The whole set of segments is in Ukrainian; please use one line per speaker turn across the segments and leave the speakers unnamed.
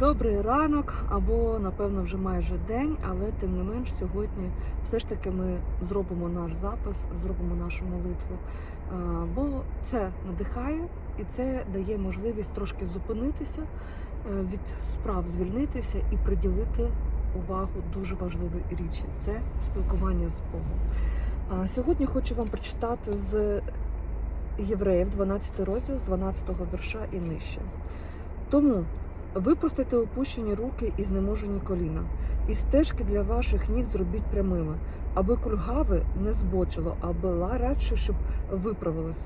Добрий ранок, або напевно вже майже день, але тим не менш сьогодні все ж таки ми зробимо наш запис, зробимо нашу молитву. Бо це надихає і це дає можливість трошки зупинитися, е, від справ звільнитися і приділити увагу дуже важливій річі це спілкування з Богом. Сьогодні хочу вам прочитати з Євреїв 12 розділ з 12 вірша і нижче. Тому випростайте опущені руки і знеможені коліна, і стежки для ваших ніг зробіть прямими, аби кульгаве не збочило, а була радше, щоб виправилось.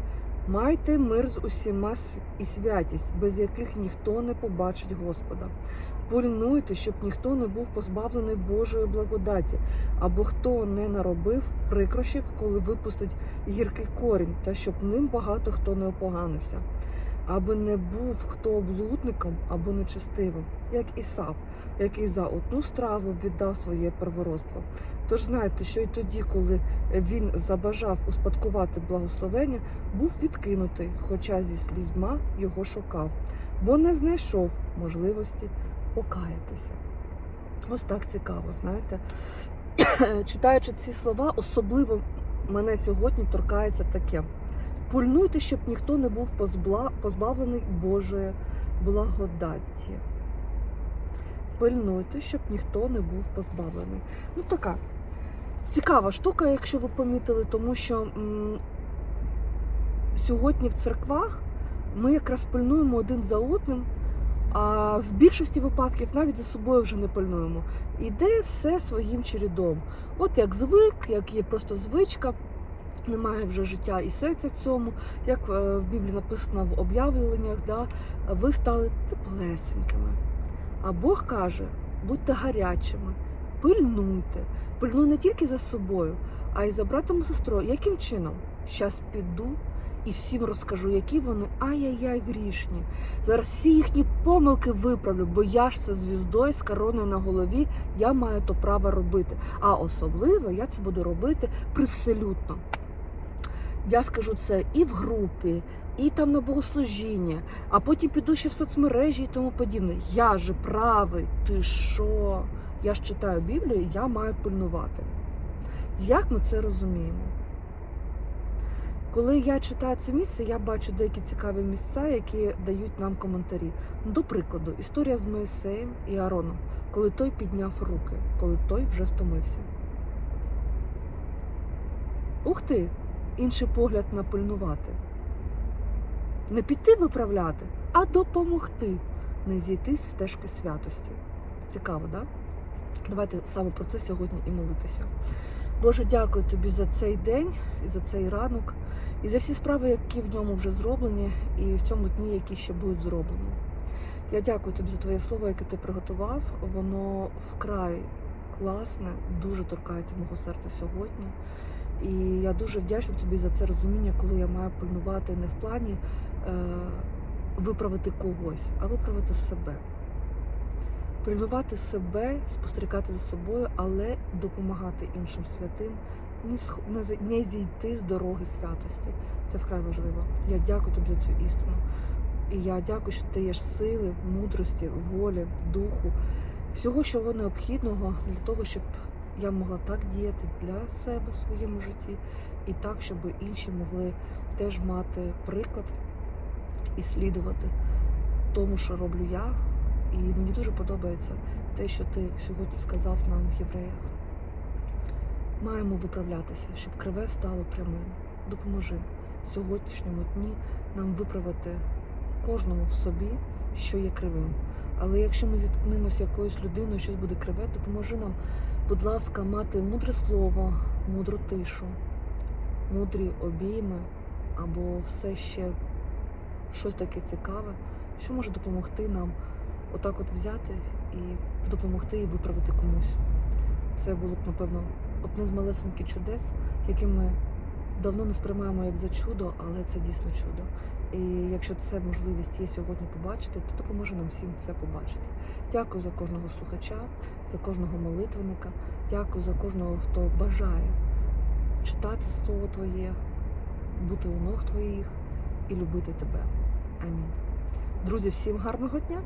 Майте мир з усіма і святість, без яких ніхто не побачить Господа. Пильнуйте, щоб ніхто не був позбавлений Божої благодаті, або хто не наробив прикрощів, коли випустить гіркий корінь, та щоб ним багато хто не опоганився аби не був хто блудником або нечестивим, як Ісав, який за одну страву віддав своє первородство. Тож знайте, що й тоді, коли він забажав успадкувати благословення, був відкинутий, хоча зі слізьма його шукав, бо не знайшов можливості покаятися. Ось так цікаво, знаєте. Читаючи ці слова, особливо мене сьогодні торкається таке. Пульнуйте, щоб ніхто не був позбавлений Божої благодаті. Пильнуйте, щоб ніхто не був позбавлений. Ну, така цікава штука, якщо ви помітили, тому що м, сьогодні в церквах ми якраз пильнуємо один за одним, а в більшості випадків навіть за собою вже не пильнуємо. Іде все своїм чередом. От як звик, як є просто звичка немає вже життя і серця цьому, як е, в Біблії написано в об'явленнях, да, ви стали теплесенькими. А Бог каже, будьте гарячими, пильнуйте, пильнуй не тільки за собою, а й за братом і сестрою. Яким чином? Щас піду і всім розкажу, які вони ай-яй-яй грішні. Зараз всі їхні помилки виправлю, бо я ж це звіздою з короною на голові, я маю то право робити. А особливо я це буду робити привселютно. Я скажу це і в групі, і там на богослужіння, а потім піду ще в соцмережі і тому подібне. Я же правий, ти що? Я ж читаю Біблію, я маю пильнувати. Як ми це розуміємо? Коли я читаю це місце, я бачу деякі цікаві місця, які дають нам коментарі. До прикладу, історія з Моїсеєм і Аароном, коли той підняв руки, коли той вже втомився. Ух ти! Інший погляд на пильнувати. Не піти виправляти, а допомогти не зійти з стежки святості. Цікаво, так? Да? Давайте саме про це сьогодні і молитися. Боже, дякую тобі за цей день і за цей ранок, і за всі справи, які в ньому вже зроблені, і в цьому дні, які ще будуть зроблені. Я дякую тобі за твоє слово, яке ти приготував. Воно вкрай класне, дуже торкається мого серця сьогодні. І я дуже вдячна тобі за це розуміння, коли я маю пильнувати не в плані е, виправити когось, а виправити себе. Пильнувати себе, спостерігати за собою, але допомагати іншим святим, не, зійти з дороги святості. Це вкрай важливо. Я дякую тобі за цю істину. І я дякую, що ти даєш сили, мудрості, волі, духу, всього, що необхідного для того, щоб я могла так діяти для себе в своєму житті, і так, щоб інші могли теж мати приклад і слідувати тому, що роблю я. І мені дуже подобається те, що ти сьогодні сказав нам в євреях. Маємо виправлятися, щоб криве стало прямим. Допоможи сьогоднішньому дні нам виправити кожному в собі, що є кривим. Але якщо ми зіткнемося якоюсь людиною, щось буде криве, допоможи нам будь ласка, мати мудре слово, мудру тишу, мудрі обійми або все ще щось таке цікаве, що може допомогти нам отак от взяти і допомогти і виправити комусь. Це було б, напевно, одне з малесеньких чудес, які ми давно не сприймаємо як за чудо, але це дійсно чудо. І якщо це можливість є сьогодні побачити, то допоможе нам всім це побачити. Дякую за кожного слухача, за кожного молитвенника. Дякую за кожного, хто бажає читати слово Твоє, бути у ног Твоїх і любити Тебе. Амінь. Друзі, всім гарного дня!